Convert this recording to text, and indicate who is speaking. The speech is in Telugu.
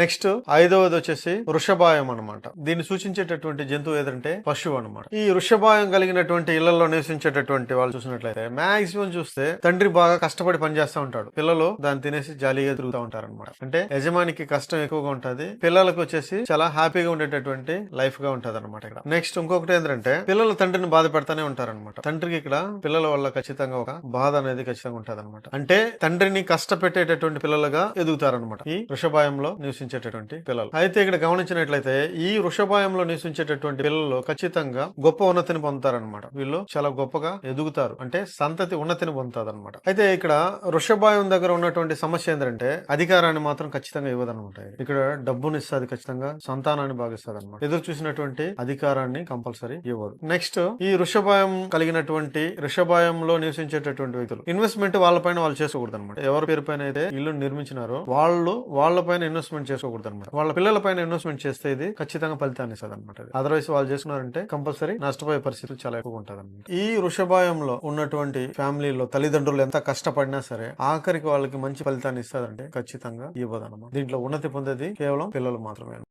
Speaker 1: నెక్స్ట్ ఐదవది వచ్చేసి వృషభాయం అన్నమాట దీన్ని సూచించేటటువంటి జంతువు ఏదంటే పశువు అనమాట. ఈ వృషభాయం కలిగినటువంటి ఇళ్ళలో నివసించేటటువంటి వాళ్ళు చూసినట్లయితే మాక్సిమం చూస్తే తండ్రి బాగా కష్టపడి పనిచేస్తూ ఉంటాడు. పిల్లలు దాన్ని తినేసి జాలీగా తిరుగుతూ ఉంటారు అనమాట అంటే యజమానికి కష్టం ఎక్కువగా ఉంటది. పిల్లలకు వచ్చేసి చాలా హ్యాపీగా ఉండేటటువంటి లైఫ్గా ఉంటది అనమాట ఇక్కడ. నెక్స్ట్ ఇంకొకటి ఏంటంటే పిల్లలు తండ్రిని బాధ పెడతానే ఉంటారు అనమాట తండ్రికి ఇక్కడ పిల్లల వల్ల ఖచ్చితంగా ఒక బాధ అనేది ఖచ్చితంగా ఉంటది అనమాట అంటే తండ్రిని కష్టపెట్టేటటువంటి పిల్లలుగా ఎదుగుతారనమాట ఈ వృషభాయంలో నివసించేటటువంటి పిల్లలు. అయితే ఇక్కడ గమనించినట్లయితే ఈ వృషభాయంలో నివసించేటటువంటి పిల్లలు ఖచ్చితంగా గొప్ప ఉన్నతిని పొందుతారనమాట వీళ్ళు చాలా గొప్పగా ఎదుగుతారు. అంటే సంతతి ఉన్నతిని పొందుతారు అనమాట అయితే ఇక్కడ వృషభాయం దగ్గర ఉన్నటువంటి సమస్య ఏంటంటే అధికారాన్ని మాత్రం ఖచ్చితంగా ఇవ్వదనమాట ఇక్కడ డబ్బుని ఇస్తుంది ఖచ్చితంగా సంతానాన్ని భాగిస్తుంది అనమాట ఎదురు చూసినటువంటి అధికారాన్ని కంపల్సరీ ఇవ్వదు నెక్స్ట్ ఈ వృషభాయం కలిగినటువంటి వృషభాయంలో నివసించేటటువంటి వ్యక్తులు. ఇన్వెస్ట్మెంట్ వాళ్ళపైన వాళ్ళు చేసుకోకూడదు అనమాట ఎవరి పేరు పైన అయితే ఇల్లు నిర్మించినారో వాళ్ళు వాళ్ళ పైన ఇన్వెస్ట్మెంట్ చేసుకోకూడదు అనమాట వాళ్ళ పిల్లల పైన ఇన్వెస్ట్మెంట్ చేస్తే ఇది ఖచ్చితంగా ఫలితాన్ని ఇస్తుంది అనమాట అదర్వైజ్ వాళ్ళు చేసుకున్నారంటే కంపల్సరీ నష్టపోయే పరిస్థితులు చాలా ఎక్కువ ఉంటుంది అనమాట ఈ వృషభాయంలో ఉన్నటువంటి ఫ్యామిలీలో తల్లిదండ్రులు ఎంత కష్టపడినా సరే ఆఖరికి వాళ్ళకి మంచి ఫలితాన్ని ఇస్తారంటే ఖచ్చితంగా ఇవ్వదు అనమాట దీంట్లో ఉన్నతి పొందేది కేవలం పిల్లలు మాత్రమే